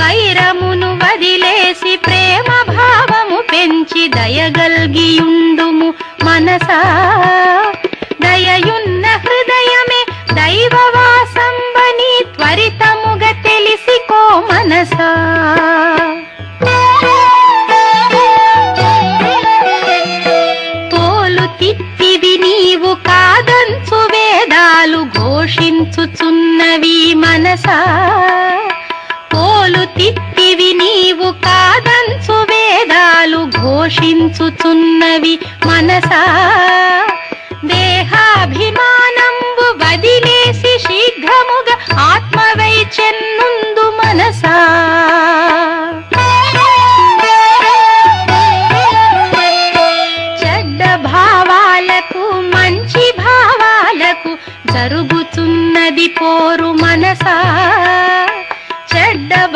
వైరమును వదిలేసి ప్రేమ భావము పెంచి దయగల్గియుండుము మనసా. దయయున్న హృదయమే దైవవాసంబని త్వరితముగా తెలిసికో మనసా. తోలు తిత్తిది నీవు కాదంచు వేదాలు ఘోషించుచున్నవి మనసా. దిక్కులు తిప్పివి నీవు కాదంచు వేదాలు ఘోషించుచున్నవి మనసా. దేహాభిమానంబు వదిలేసి శీఘ్రముగా ఆత్మవై చెన్నుందు మనసా. చెడ్డ మంచి భావాలకు జరుగుతున్నది పోరు మనసా.